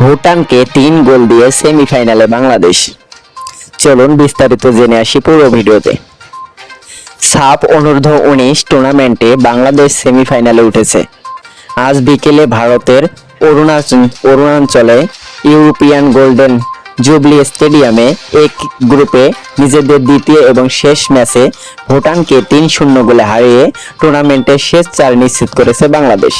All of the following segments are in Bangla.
ভুটানকে তিন গোল দিয়ে সেমিফাইনালে বাংলাদেশ। চলুন বিস্তারিত জেনে আসি পুরো ভিডিওতে। সাপ অনূর্ধ্ব উনিশ টুর্নামেন্টে বাংলাদেশ সেমিফাইনালে উঠেছে। আজ বিকেলে ভারতের অরুণাচল অরুণাচলে ইউরোপিয়ান গোল্ডেন জুবলি স্টেডিয়ামে এক গ্রুপে নিজেদের দ্বিতীয় এবং শেষ ম্যাচে ভুটানকে তিন শূন্য গোলে হারিয়ে টুর্নামেন্টের শেষ চার নিশ্চিত করেছে বাংলাদেশ।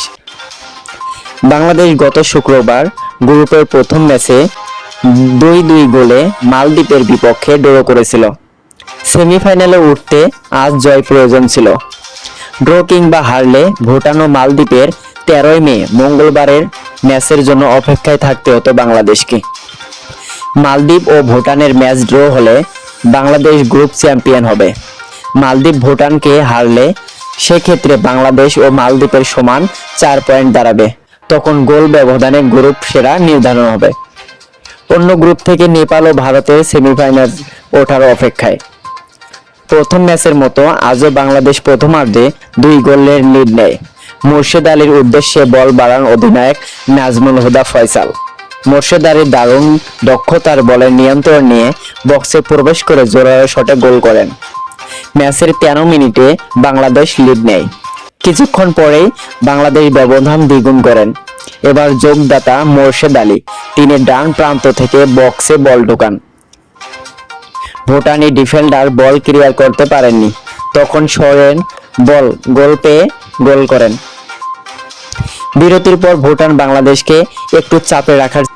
বাংলাদেশ গত শুক্রবার গ্রুপের প্রথম ম্যাচে দুই দুই গোলে মালদ্বীপের বিপক্ষে ড্র করেছিল। সেমিফাইনালে উঠতে আজ জয় প্রয়োজন ছিল। ড্র কিংবা হারলে ভুটান ও মালদ্বীপের তেরোই মে মঙ্গলবারের ম্যাচের জন্য অপেক্ষায় থাকতে হতো বাংলাদেশকে। মালদ্বীপ ও ভুটানের ম্যাচ ড্র হলে বাংলাদেশ গ্রুপ চ্যাম্পিয়ন হবে। মালদ্বীপ ভুটানকে হারলে সেক্ষেত্রে বাংলাদেশ ও মালদ্বীপের সমান চার পয়েন্ট দাঁড়াবে। তখন গোল ব্যবধানে গ্রুপ সেরা নির্ধারণ হবে। অন্য গ্রুপ থেকে নেপাল ও ভারতের সেমিফাইনাল ওঠার অপেক্ষায়। প্রথম ম্যাচের মতো আজও বাংলাদেশ প্রথমার্ধে দুই গোলের লিড নেয়। মুর্শেদ আলীর উদ্দেশ্যে বল বাড়ান অধিনায়ক নাজমুল হুদা ফয়সাল। মোর্শেদ আলীর দারুণ দক্ষতার বলের নিয়ন্ত্রণ নিয়ে বক্সে প্রবেশ করে জোরালো শটে গোল করেন। ম্যাচের তেরো মিনিটে বাংলাদেশ লিড নেয়। কিছুক্ষণ পরেই বাংলাদেশ ব্যবধান দ্বিগুণ করেন। এবার যোগদাতা মোর্শেদ আলী, তিনি ডান প্রান্ত থেকে বক্সে বল ঢোকান। ভুটানি ডিফেন্ডার বল ক্লিয়ার করতে পারেননি, তখন সরেন বল গোল পেয়ে গোল করেন। বিরতির পর ভুটান বাংলাদেশকে একটু চাপে রাখার